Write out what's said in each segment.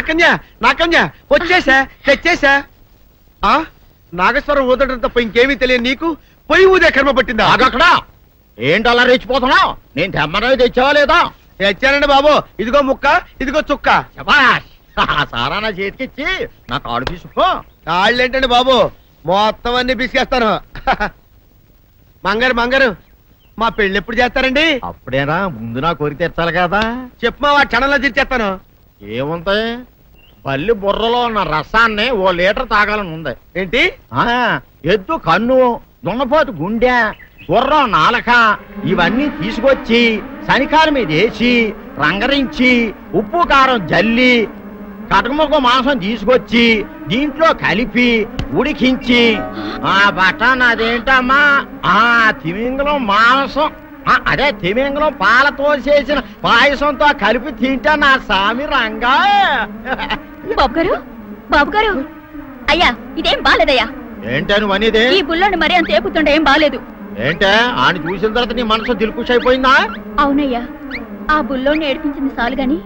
నాకన్యా నాకన్యా వచ్చేసా తెచ్చేసా. ఆ నాగేశ్వరం ఊదడం తప్ప ఇంకేమీ తెలియదు నీకు పొయ్యి ఊదే కర్మ పట్టిందా? ఆగక్కడ ఏంటి అలా రెచ్చిపోతున్నావు నేను తెమ్మనవి తెచ్చావా లేదా? తెచ్చానండి బాబు. ఇదిగో ముక్క ఇదిగో చుక్క. శబాష్! ఆ సారా నా చేతికిచ్చి నా కాడు తీసుకో కాళ్ళేంటండి బాబు? మొత్తం అన్ని పిసికేస్తాను. మంగారు మంగారు మా పెళ్ళి ఎప్పుడు చేస్తారండి? అప్పుడేనా? ముందు నా కోరిక తెచ్చాలి కదా. చెప్పు మా క్షణంలో తీర్చేస్తాను. ఏముంటాయి? బల్లి బుర్రలో ఉన్న రసాన్ని ఓ లీటర్ తాగాలని ఉంది. ఏంటి? ఆ ఎద్దు కన్ను దున్నపోతు గుండె గుర్రం నాలక ఇవన్నీ తీసుకొచ్చి శనికాల మీద వేసి రంగరించి ఉప్పు కారం జల్లి కటకముక్క మాంసం తీసుకొచ్చి దీంట్లో కలిపి ఉడికించి ఆ బటన్ అదేంటమ్మా? ఆ తిమింగలం మాంసం. అదే తిమింగలం పాలతో చేసిన పాయసంతో కలిపి తింటా నా సామి రంగా. బాబు గారు బాబు గారు అయ్యా ఇదేం బాలేదయ్యా. ఏంటే నువ్వు అనేది? ఈ బుల్లోని మరీ అంత ఏపుతుండే ఏం బాలేదు. ఏంటే? ఆయన చూసిన తర్వాత నీ మనసు దిల్కుష్ అయిపోయిందా అవునయ్యా ఆ బుల్లోని ఏడిపించింది చాలు గాని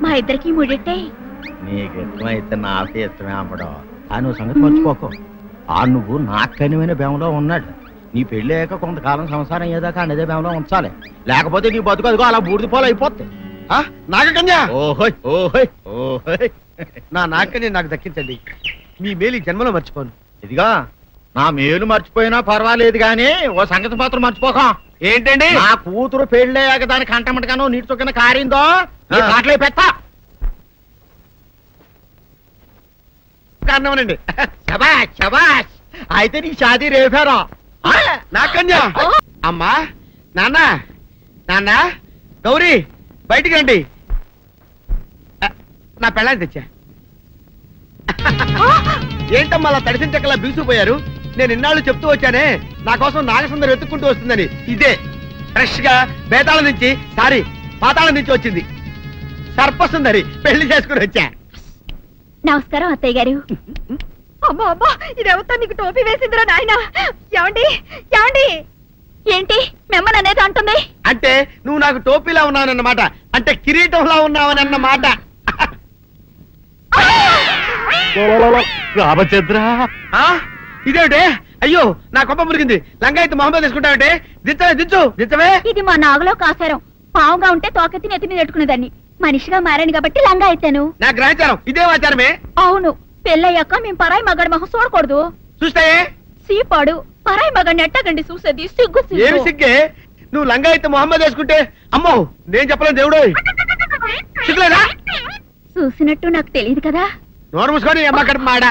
మా ఇద్దరికి ముడిట్టే? నీకు ఇష్టమైతే నాకే ఇష్టమే అమ్మడం. ఆ నువ్వు సంగతి మర్చిపోకు. ఆ నువ్వు నాకు కనివైన బేమలో ఉన్నాడు. నీ పెళ్ళి అయ్యాక కొంతకాలం సంసారం ఏదాకా అదే బేమలో ఉంచాలి. లేకపోతే నీ బతుకు అదిగో అలా బూడిద పోలు అయిపోద్ది ఆ, నాగకన్యా! ఓహోయ్ ఓహోయ్ ఓహోయ్. నా నాగకన్య నాకు దక్కించండి. మీ మేలు ఈ జన్మలో మర్చిపోను. ఇదిగా నా మేలు మర్చిపోయినా పర్వాలేదు గాని ఓ సంగతి మాత్రం మర్చిపోక. ఏంటండి? నా కూతురు పెళ్ళయ్యాక దాని కంటమటగానో నీటి చుక్కన కారిందో. కాటలే పెట్టా కారణమనండి? శబాష్ శబాష్ అయితే నీ షాదీ రేపారా? నాకన్యా అమ్మా! నాన్న! నాన్న! గౌరీ! బయటికి రండి. నా పెళ్ళాన్ని తెచ్చా. ఏంటమ్మా అలా తడిసిన చెక్కలా బిగుసిపోయారు నేను ఇన్నాళ్ళు చెప్తూ వచ్చానే నా కోసం నాగసుందరం వెతుక్కుంటూ వస్తుందని. ఇదే ఫ్రెష్గా బేతాళం నుంచి సారీ పాతాళం నుంచి వచ్చింది. సర్పసుందరి పెళ్ళి చేసుకుని వచ్చా. నమస్కారం అత్తయ్య గారు. అమ్మా అమ్మా ఇదెవతో నీకు టోపీ వేసిందిరా నాయన? ఏమండి ఏమండి? ఏంటి మిమ్మల్ని అనేది అంటుంది? అంటే నువ్వు నాకు టోపీలా ఉన్నావన్నమాట. అంటే కిరీటంలా ఉన్నావని అన్నమాట. రామచంద్ర. ఆ ఇదేమిటే? అయ్యో నా కొప్ప మురిగింది. లంగా అయితే మొహమ్మద్ తీసుకుంటావంటే దించవే దించు. దించవే. ఇది మా నాగులో కాసారం. పావుగా ఉంటే తోకెత్తి నెత్తి మీద పెట్టుకునేదాన్ని. మనిషిగా మారాను కాబట్టి లంగా అయితాను నా గ్రహచారం. ఇదే ఆచారమే. అవును. పెళ్ళయ్యాక మేం పరాయి మగాడి మొహం చూడకూడదు. చూస్తాయే సీపాడు పరాయి మగాడిని ఎట్టగండి చూసేది? సిగ్గు ఏమి సిగ్గు? సిగ్గే నువ్వు లంగా అయితే మొహమ్మద్ వేసుకుంటే అమ్మో నేను చెప్పలేను దేవుడు సిగ్గులేదా? చూసినట్టు నాకు తెలియదు కదా. నోరు మూసుకొని అమ్మకడ మాడ.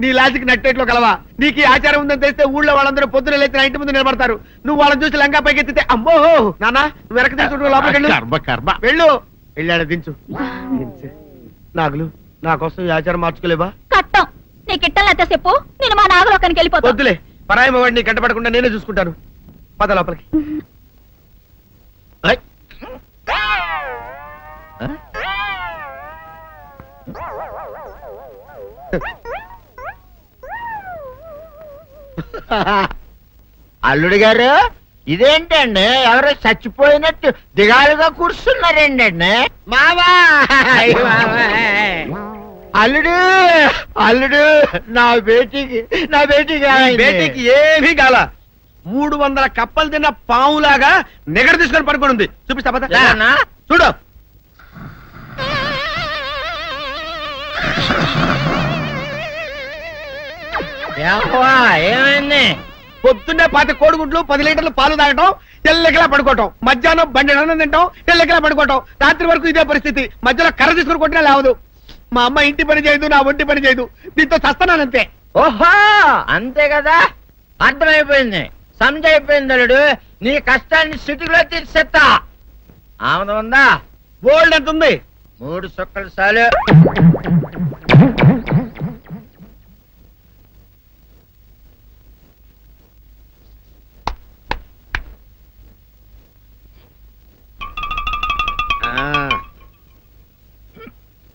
నీ లాజిక్ నట్టేట్లో కలవా. నీకు ఈ ఆచారం ఉందని తెలిస్తే ఊళ్ళో వాళ్ళందరూ పొద్దున లేచి నా ఇంటి ముందు నిలబడతారు. నువ్వు వాళ్ళని చూసి లంగా పైకి ఎత్తితే అమ్మో నాన్న నువ్వు వెనక తీసుకుంటూ లోపలికి వెళ్ళు. కర్మ కర్మ. వెళ్ళు. వెళ్ళాడు దించు. దించు. నాగులు. నా కోసం ఈ ఆచారం మార్చుకోలేవా? కట్టం. నీకు ఇట్టలేత చెప్పు. నేను మా నాగలోకానికి వెళ్ళిపోతా వద్దులే. పరాయి వాడిని కంటపడకుండా నేనే చూసుకుంటాను. పద లోపలికి. ఆ? అల్లుడు గారు ఇదేంటండి? ఎవరో చచ్చిపోయినట్టు దిగాలుగా కూర్చున్నారేంటండి మావా! అల్లుడు అల్లుడు నా బేటీకి నా బేటీకి బేటీకి ఏమీ కాల. మూడు వందల కప్పలు తిన్న పావులాగా నిగడ తీసుకొని పడుకొని ఉంది. చూపిస్తా? చూడు. ఏమైంది? పొద్దున్నే పాతి కోడిగుడ్లు పది లీటర్లు పాలు తాగటం తెల్లకిలా పడుకోవటం. మధ్యాహ్నం బండి తింటాం తెల్లకిలా పడుకోవటం. రాత్రి వరకు ఇదే పరిస్థితి. మధ్యలో కర్ర తీసుకుని కొట్టినా లేవదు. మా అమ్మ ఇంటి పని చేయదు నా ఒంటి పని చేయదు. దీంతో చస్తున్నానంతే ఓహో అంతే కదా? అర్థమైపోయింది. సంజైపోయింది అల్లుడు. నీ కష్టాన్ని స్థితిలో తీర్చేస్తా. ఆమె ఉందా? గోల్డ్ ఎంత ఉంది? మూడు సుక్కలు చాలు.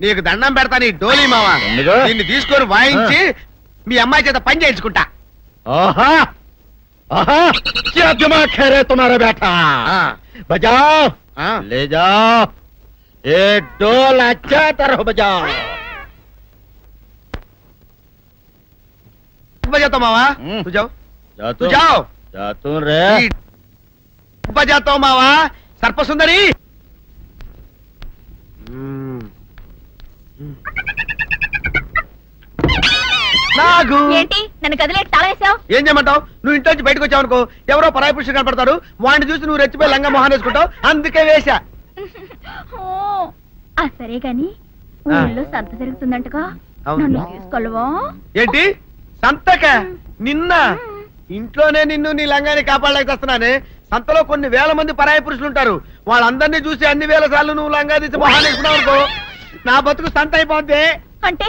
నీకు దండం పెడతాను ఈ డోలీ మావా ఎందుకు? దీన్ని తీసుకొని వాయించి మీ అమ్మాయి చేత పని చేయించుకుంటా ओहा ओहा क्या दिमाग है रे तुम्हारा बेटा ఆ, बजाओ ఆ. ले जाओ ये डोल अच्छा तरह बजाओ बजाता मावा हम्म। तू जाओ जा तू जाओ जा तू रे ఈ బజాతో మావా సర్పసుందరి నాగు! ఏంటి? నన్ను గదిలేటి తాళేసావు? ఏం చేయమంటావు? నువ్వు ఇంట్లో నుంచి బయటకు వచ్చావు అనుకో ఎవరో పరాయి పురుషులు కనపడతారు వాడిని చూసి నువ్వు రెచ్చిపోయి లంగా మొహాన్ వేసుకుంటావు. అందుకే వేశా. ఆ సరే గాని. ఊళ్ళో సంత జరుగుతుందంటగా? అవును. నన్ను తీసుకెళ్ళవా? ఏంటి? సంతక? నిన్న? ఇంట్లోనే నిన్ను నీ లంగాన్ని కాపాడలేక వస్తున్నానే. సంతలో కొన్ని వేల మంది పరాయి పురుషులు ఉంటారు. వాళ్ళందరినీ చూసి అన్ని వేల సార్లు నువ్వు లంగా తీసి మొహాన్ వేసుకున్నావు అనుకో నా బతుకు సంత అయిపోద్ది. అంటే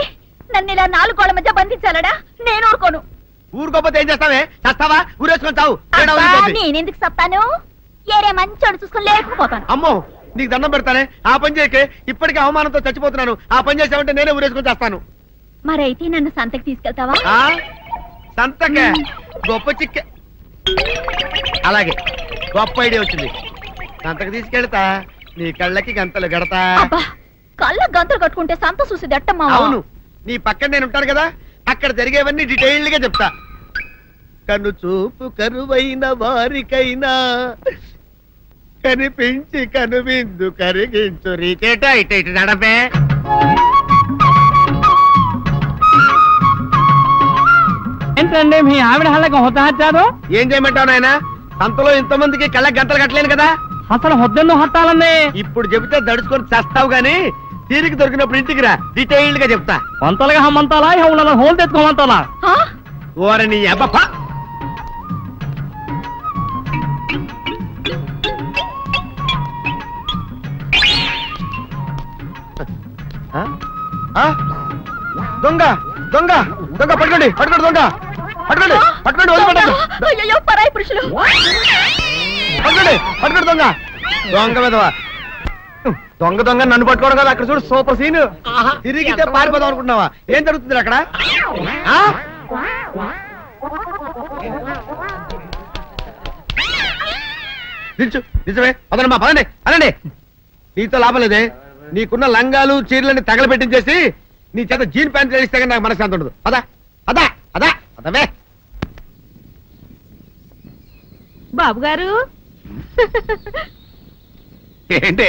నన్ను ఇలా నాలుగు గోళ్ళ మధ్య బంధించాలడా? నేను ఊరుకోను. ఊరుకోపోతే ఏం చేస్తావే? చస్తావా ఊరేసుకొని చావు. నేనెందుకు సత్తాను? ఏరే మంచోడు చూసుకుని లేకపోతాను. అమ్మో నీకు దండం పెడతానే? ఆ పని చేయకే ఇప్పటికే అవమానంతో చచ్చిపోతున్నాను. ఆ పని చేసావంటే నేనే ఊరేసుకొని చేస్తాను. మరైతే నన్ను సంతకి తీసుకెళ్తావా? ఆ? సంతకే. గొప్ప చిక్క. అలాగే గొప్ప ఐడియా వచ్చింది. సంతకు తీసుకెళ్తా. నీ కళ్ళకి గంతలు గడతా. అబ్బా కళ్ళ గంతులు కట్టుకుంటే సంత చూసి దట్టమ్మా అవును. నీ పక్కన నేను ఉంటాను కదా అక్కడ జరిగేవన్నీ డీటెయిల్డ్గా చెప్తా. కను చూపు కరువైన వారికైనా కనిపించి కనువిందు కరిగించు రీచేట ఇట ఇటు నడపే. ఏంటండి మీ ఆవిడ హళ్ళకి హొత్తహచ్చారు ఏం చేయమంటావు నాయన? సంతలో ఇంతమందికి కళ్ళకి గంతలు కట్టలేను కదా. అసలు హొద్దెన్ను హత్తాలండి? ఇప్పుడు చెబితే దడుచుకొని చేస్తావు గాని తీరికి దొరికినప్పుడు ఇంటికి రా. డీటెయిల్డ్గా చెప్తా. వంతలుగా హమ్మంతాలా? ఇక ఉన్న హోల్ తెచ్చుకోమంతాలా? ఓరని అబ్బప్ప? దొంగ దొంగ దొంగ పట్టుకోండి పట్టుకోండి దొంగ. పట్టుకోండి పట్టుకోండి వదిలిపెట్టండి అయ్యయ్యో, పరాయి పురుషులు. పట్టుకోండి పట్టుకోండి దొంగ. దొంగ విధవ దొంగ దొంగ నన్ను పట్టుకోవడం కదా అక్కడ చూడు సూపర్ సీన్. తిరిగితే పారిపోదాం అనుకుంటున్నావా? ఏం జరుగుతుంది అక్కడ? ఆ? నిల్చు నిజమే అదనమ్మా పదండి అనండి నీతో లాభం లేదే. నీకున్న లంగాలు చీరలని తగలబెట్టించేసి నీ చేత జీన్ ప్యాంట్ వేస్తే కానీ నాకు మనశ్శాంతి ఉండదు. అదా అదా అదా అదవే బాబు గారు ఏంటే?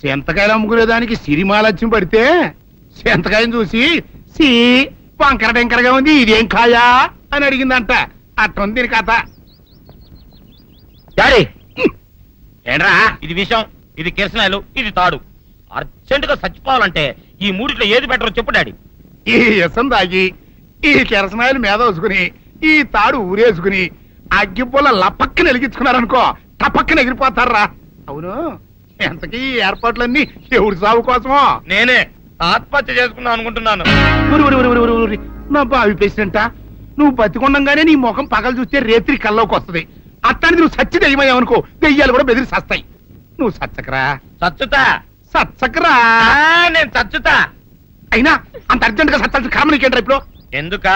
సెంతకాయలు అమ్ముకునేదానికి సిరిమాలత్యం పడితే సెంతకాయని చూసి సి వంకర టెంకరగా ఉంది ఇదేం కాయా? అని అడిగిందంట. అట్టుంది దీని కథ. డాడీ! ఏంట్రా? ఇది విషం ఇది కిరసనాయలు ఇది తాడు. అర్జెంట్గా చచ్చిపోవాలంటే ఈ మూడిట్లో ఏది బెటర్ చెప్పు డాడీ. ఈ ఇసం తాగి ఈ కెరసనాయలు మీద వేసుకుని ఈ తాడు ఊరేసుకుని అగ్గిపుల్ల లపక్కన వెలిగించుకున్నారనుకో టపక్కన ఎగిరిపోతారా? అవును. ఎంతకీ ఏర్పాట్లన్నీ ఎవరి సాగు కోసమో? నేనే ఆత్మహత్య చేసుకుందాం అనుకుంటున్నాను. నా బావి పేసినంట నువ్వు బతికొండంగానే నీ ముఖం పగలు చూస్తే రేత్రి కల్లోకి వస్తది. అట్టానికి నువ్వు సచ్చి దెయ్యమయ్యావనుకో దెయ్యాలు కూడా బెదిరి సస్తాయి. నువ్వు సచ్చకరా? చచ్చుతా సచ్చకరా? ఆ, నేను చచ్చుతా అయినా అంత అర్జెంట్గా సచ్చాల్సిన కర్మ నీకేంట్రా ఇప్పుడు? ఎందుక?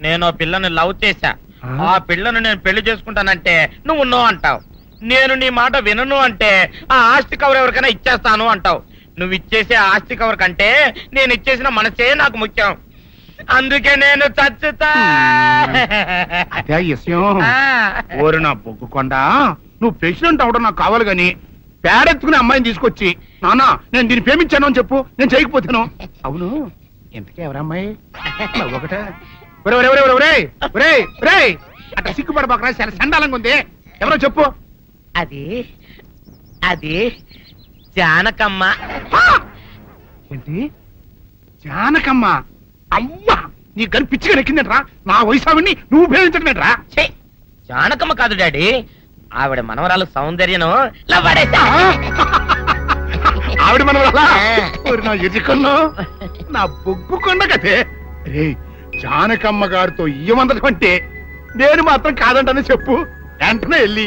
నేను ఆ పిల్లని లవ్ చేశా. ఆ? ఆ పిల్లను నేను పెళ్ళి చేసుకుంటానంటే నువ్వు నో అంటావు. నేను నీ మాట వినను అంటే ఆ ఆస్తి కవర్ ఎవరికైనా ఇచ్చేస్తాను అంటావు. నువ్వు ఇచ్చేసే ఆస్తి కవర్ కంటే నేను ఇచ్చేసిన మనసే నాకు ముఖ్యం. అందుకే నేను చచ్చుతా. అదే ఈ విషయం. ఆ. ఓరి నా బొగ్గుకొండ నువ్వు ప్రెసిడెంట్ అవడం నాకు కావాలి గాని పేడెత్తుకునే అమ్మాయిని తీసుకొచ్చి నానా నేను దీన్ని ప్రేమించాను అని చెప్పు నేను చేయకపోతాను. అవును. ఇంతకీ ఎవరమ్మాయి ఒకటే? ఒరే ఒరే ఒరే ఒరే ఒరే ఒరే ఒరే అట్లా సిగ్గుపడబాకరా చాలా సండాలంగా ఉంది. ఎవరో చెప్పు. అది అది జానకమ్మ! ఏంటి? జానకమ్మ? అమ్మా నీ గని పిచ్చిగా నెక్కిందంట్రా? నా వయసు ఆవిడ్ని నువ్వు ప్రేమించడమేట్రా ఛీ! జానకమ్మ కాదు డాడీ. ఆవిడ మనవరాలు సౌందర్యను. ఆవిడ మనం ఆ. నా బొగ్గు కొండ కదే రే జానకమ్మ గారితో ఇయ్యమందడం అంటే నేను మాత్రం కాదంటని చెప్పు. వెంటనే వెళ్ళి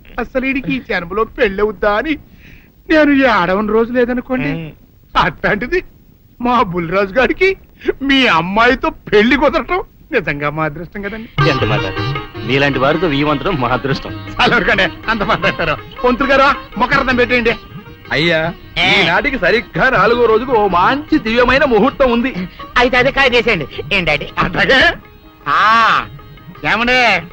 అసలు ఈ జన్మలో పెళ్ళవుద్దా అని? నేను ఈ ఆడవని రోజు లేదనుకోండి. మ్. అట్లాంటిది మా బుల్లిరాజు గారికి మీ అమ్మాయితో పెళ్ళి కుదరటం నిజంగా మా అదృష్టం కదండి. ఎంత మాట నీలాంటి వారితో వీయమంతరం మా అదృష్టం. చాలా వరకండి అంత మాట్లాడతారు. పొంతులు గారు మొకరథం పెట్టేయండి. అయ్యా ఏ. ఈనాటికి సరిగ్గా నాలుగో రోజుకు ఓ మంచి దివ్యమైన ముహూర్తం ఉంది. అయితే అదే కాయ చేసేయండి ఏం డాడీ? అట్లాగే? ఆ, ఏమండే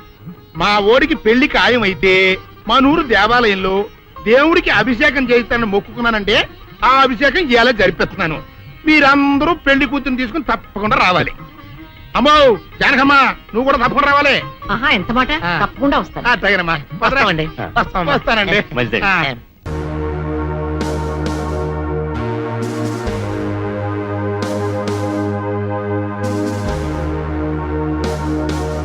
మా ఓడికి పెళ్ళి ఖాయం అయితే మా నూరు దేవాలయంలో దేవుడికి అభిషేకం చేయిస్తానని మొక్కుకున్నానంటే ఆ అభిషేకం ఇలా జరిపిస్తున్నాను. మీరందరూ పెళ్ళి కూతురు తీసుకుని తప్పకుండా రావాలి. అమ్మో జానకమ్మ నువ్వు కూడా తప్పకుండా రావాలి. ఆహా ఎంత మాట. తప్పకుండా వస్తాను. వస్తాం వస్తానండి. ఆ.